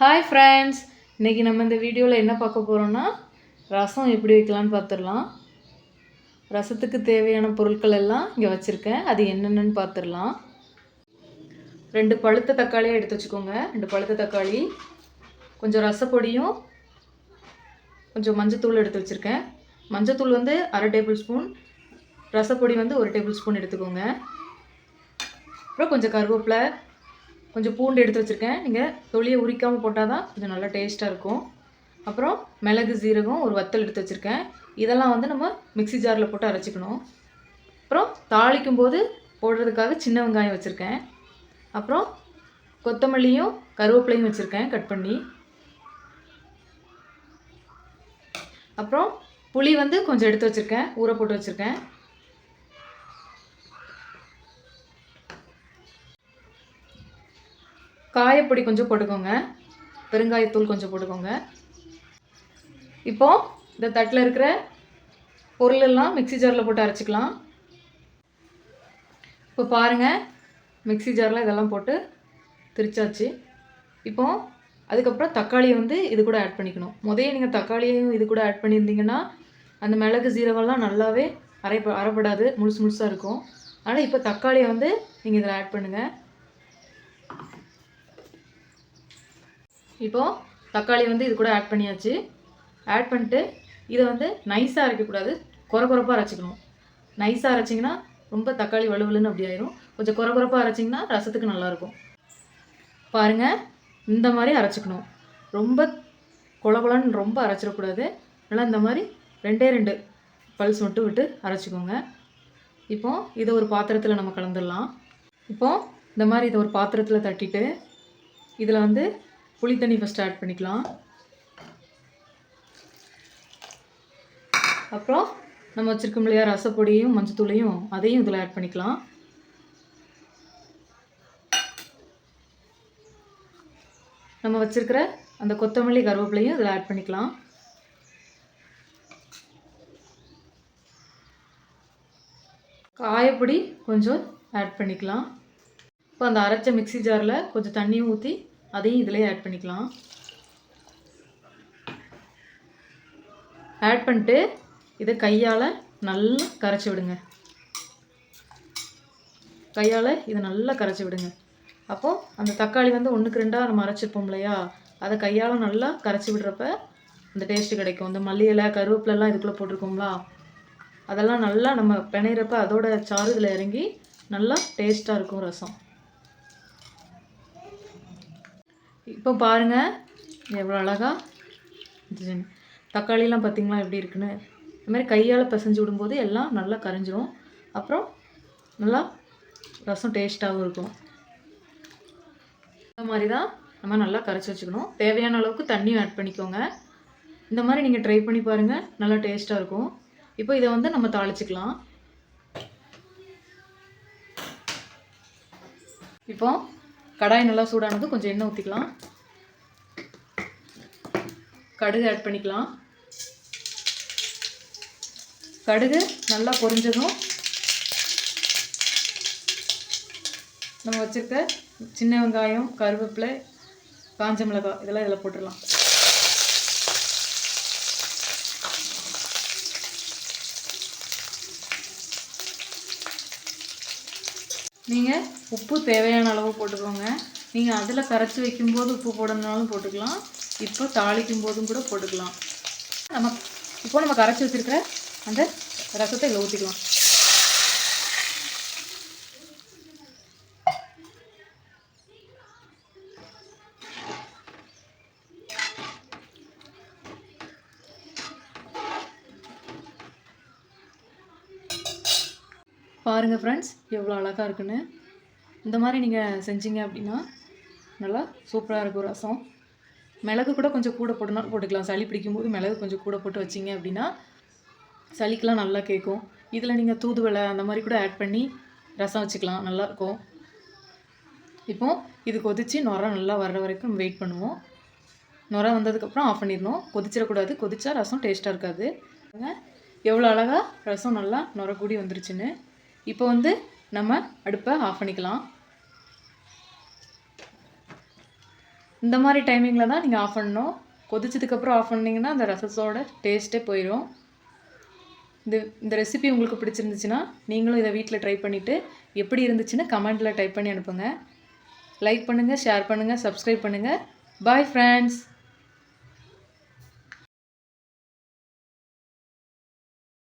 Hi friends இன்றைக்கி நம்ம இந்த வீடியோவில் என்ன பார்க்க போகிறோன்னா ரசம் எப்படி வைக்கலான்னு பார்த்துடலாம். ரசத்துக்கு தேவையான பொருட்கள் எல்லாம் இங்கே வச்சுருக்கேன். அது என்னென்னு பார்த்துடலாம். ரெண்டு பழுத்த தக்காளியாக எடுத்து வச்சுக்கோங்க. ரெண்டு பழுத்த தக்காளி கொஞ்சம் ரசப்பொடியும் கொஞ்சம் மஞ்சத்தூள் எடுத்து வச்சுருக்கேன். மஞ்சத்தூள் வந்து அரை டேபிள் ஸ்பூன் ரசப்பொடி வந்து ஒரு டேபிள் ஸ்பூன் எடுத்துக்கோங்க. அப்புறம் கொஞ்சம் கருவேப்பிலை கொஞ்சம் பூண்டு எடுத்து வச்சுருக்கேன். நீங்கள் தொலியை உரிக்காமல் போட்டால் தான் கொஞ்சம் நல்லா டேஸ்ட்டாக இருக்கும். அப்புறம் மிளகு சீரகம் ஒரு வத்தல் எடுத்து வச்சுருக்கேன். இதெல்லாம் வந்து நம்ம மிக்ஸி ஜாரில் போட்டு அரைச்சிக்கணும். அப்புறம் தாளிக்கும் போது போடுறதுக்காக சின்ன வெங்காயம் வச்சுருக்கேன். அப்புறம் கொத்தமல்லியும் கருவேப்பிலையும் வச்சுருக்கேன் கட் பண்ணி. அப்புறம் புளி வந்து கொஞ்சம் எடுத்து வச்சுருக்கேன். ஊற போட்டு வச்சுருக்கேன். காயப்பொடி கொஞ்சம் போட்டுக்கோங்க. பெருங்காயத்தூள் கொஞ்சம் போட்டுக்கோங்க. இப்போ இந்த தட்டில் இருக்கிற பொருளெல்லாம் மிக்சி மிக்ஸி ஜாரில் போட்டு அரைச்சிக்கலாம். இப்போ பாருங்கள் மிக்ஸி ஜாரில் இதெல்லாம் போட்டு திரிச்சாச்சு. இப்போது அதுக்கப்புறம் தக்காளியை வந்து இது கூட ஆட் பண்ணிக்கணும். முதைய நீங்கள் தக்காளியையும் இது கூட ஆட் பண்ணியிருந்தீங்கன்னா அந்த மிளகு சீரகம்லாம் நல்லாவே அரை அரைப்படாது முழுசு முழுசாக இருக்கும். ஆனால் இப்போ தக்காளியை வந்து நீங்கள் இதில் ஆட் பண்ணுங்கள் இப்போது தக்காளி வந்து இது கூட ஆட் பண்ணியாச்சு. ஆட் பண்ணிட்டு இதை வந்து நைஸாக அரைக்கக்கூடாது. குறை குறைப்பாக அரைச்சிக்கணும். நைஸாக அரைச்சிங்கன்னா ரொம்ப தக்காளி வலுவலுன்னு அப்படி ஆயிரும். கொஞ்சம் குறை குறைப்பாக அரைச்சிங்கன்னா ரசத்துக்கு நல்லாயிருக்கும். பாருங்கள் இந்த மாதிரி அரைச்சிக்கணும். ரொம்ப குளகுலன்னு ரொம்ப அரைச்சிடக்கூடாது. நல்லா இந்த மாதிரி ரெண்டே ரெண்டு பல்ஸ் மட்டும் விட்டு அரைச்சிக்கோங்க. இப்போ இதை ஒரு பாத்திரத்தில் நம்ம கலந்துடலாம். இப்போது இந்த மாதிரி இதை ஒரு பாத்திரத்தில் தட்டிட்டு இதில் வந்து புளி தண்ணி ஃபஸ்ட் ஆட் பண்ணிக்கலாம். அப்புறம் நம்ம வச்சுருக்கோம் இல்லையா ரசப்பொடியும் மஞ்சத்தூளையும் அதையும் இதில் ஆட் பண்ணிக்கலாம். நம்ம வச்சுருக்கிற அந்த கொத்தமல்லி கருவேப்பிலையும் இதில் ஆட் பண்ணிக்கலாம். காயப்பொடி கொஞ்சம் ஆட் பண்ணிக்கலாம். இப்போ அந்த அரைச்ச மிக்ஸி ஜாரில் கொஞ்சம் தண்ணியும் ஊற்றி அதையும் இதிலே ஆட் பண்ணிக்கலாம். ஆட் பண்ணிட்டு இதை கையால் நல்லா கரைச்சி விடுங்க. கையால் இதை நல்லா கரைச்சி விடுங்க. அப்போது அந்த தக்காளி வந்து ஒன்றுக்கு ரெண்டாக நம்ம அரைச்சிருப்போம் இல்லையா? அதை கையால் நல்லா கரைச்சி விடுறப்ப அந்த டேஸ்ட்டு கிடைக்கும். இந்த மல்லி இலை கருவேப்பிலெல்லாம் இதுக்குள்ளே போட்டிருக்கோங்களா அதெல்லாம் நல்லா நம்ம பிணையிறப்ப அதோட சாறு இதில் இறங்கி நல்லா டேஸ்ட்டாக இருக்கும் ரசம். இப்போ பாருங்கள் எவ்வளோ அழகாக தக்காளிலாம் பார்த்திங்களா எப்படி இருக்குன்னு? இது மாதிரி கையால் பிசைஞ்சு விடும்போது எல்லாம் நல்லா கரைஞ்சிரும். அப்புறம் நல்லா ரசம் டேஸ்ட்டாகவும் இருக்கும். இந்த மாதிரி தான் நம்ம நல்லா கரைச்சி வச்சுக்கணும். தேவையான அளவுக்கு தண்ணியும் ஆட் பண்ணிக்கோங்க. இந்த மாதிரி நீங்கள் ட்ரை பண்ணி பாருங்கள் நல்லா டேஸ்ட்டாக இருக்கும். இப்போ இதை வந்து நம்ம தாளிச்சிக்கலாம். இப்போ கடாய் நல்லா சூடானது கொஞ்சம் எண்ணெய் ஊற்றிக்கலாம் கடுகு ஆட் பண்ணிக்கலாம். கடுகு நல்லா பொரிஞ்சதும் நம்ம வச்சுருக்க சின்ன வெங்காயம் கருவேப்பிலை காஞ்ச மிளகாய் இதெல்லாம் இதில் போட்டுடலாம். நீங்கள் உப்பு தேவையான அளவு போட்டுக்கோங்க. நீங்கள் அதில் கரைச்சி வைக்கும்போது உப்பு போடணுனாலும் போட்டுக்கலாம். இப்போ தாளிக்கும் போதும் கூட போட்டுக்கலாம். நம்ம இப்போ நம்ம கரைச்சி வச்சுருக்கிற அந்த ரசத்தை இதில் ஊற்றிக்கலாம் பாருங்கள் ஃப்ரெண்ட்ஸ் எவ்வளோ அழகாக இருக்குன்னு. இந்த மாதிரி நீங்கள் செஞ்சீங்க அப்படின்னா நல்லா சூப்பராக இருக்கும் ரசம். மிளகு கூட கொஞ்சம் கூட போட்டுனாலும் போட்டுக்கலாம். சளி பிடிக்கும்போது மிளகு கொஞ்சம் கூட போட்டு வச்சிங்க அப்படின்னா சளிக்கெலாம் நல்லா கேட்கும். இதில் நீங்கள் தூதுவளை அந்த மாதிரி கூட ஆட் பண்ணி ரசம் வச்சுக்கலாம். நல்லாயிருக்கும் இப்போது இது கொதித்து நுர நல்லா வர்ற வரைக்கும் வெயிட் பண்ணுவோம். நுர வந்ததுக்கப்புறம் ஆஃப் பண்ணிடணும். கொதிச்சிடக்கூடாது. கொதிச்சா ரசம் டேஸ்ட்டாக இருக்காது. எவ்வளோ அழகாக ரசம் நல்லா நுர கூடி வந்துருச்சுன்னு. இப்போ வந்து நம்ம அடுப்பை ஆஃப் பண்ணிக்கலாம். இந்த மாதிரி டைமிங்கில் தான் நீங்கள் ஆஃப் பண்ணணும். கொதிச்சதுக்கப்புறம் ஆஃப் பண்ணிங்கன்னா அந்த ரசத்தோட டேஸ்ட்டே போயிடும் இந்த இந்த ரெசிபி உங்களுக்கு பிடிச்சிருந்துச்சுன்னா நீங்களும் இதை வீட்டில் ட்ரை பண்ணிவிட்டு எப்படி இருந்துச்சுன்னு கமெண்ட்டில் டைப் பண்ணி அனுப்புங்க. லைக் பண்ணுங்கள் ஷேர் பண்ணுங்கள் சப்ஸ்கிரைப் பண்ணுங்கள் பாய் ஃப்ரெண்ட்ஸ்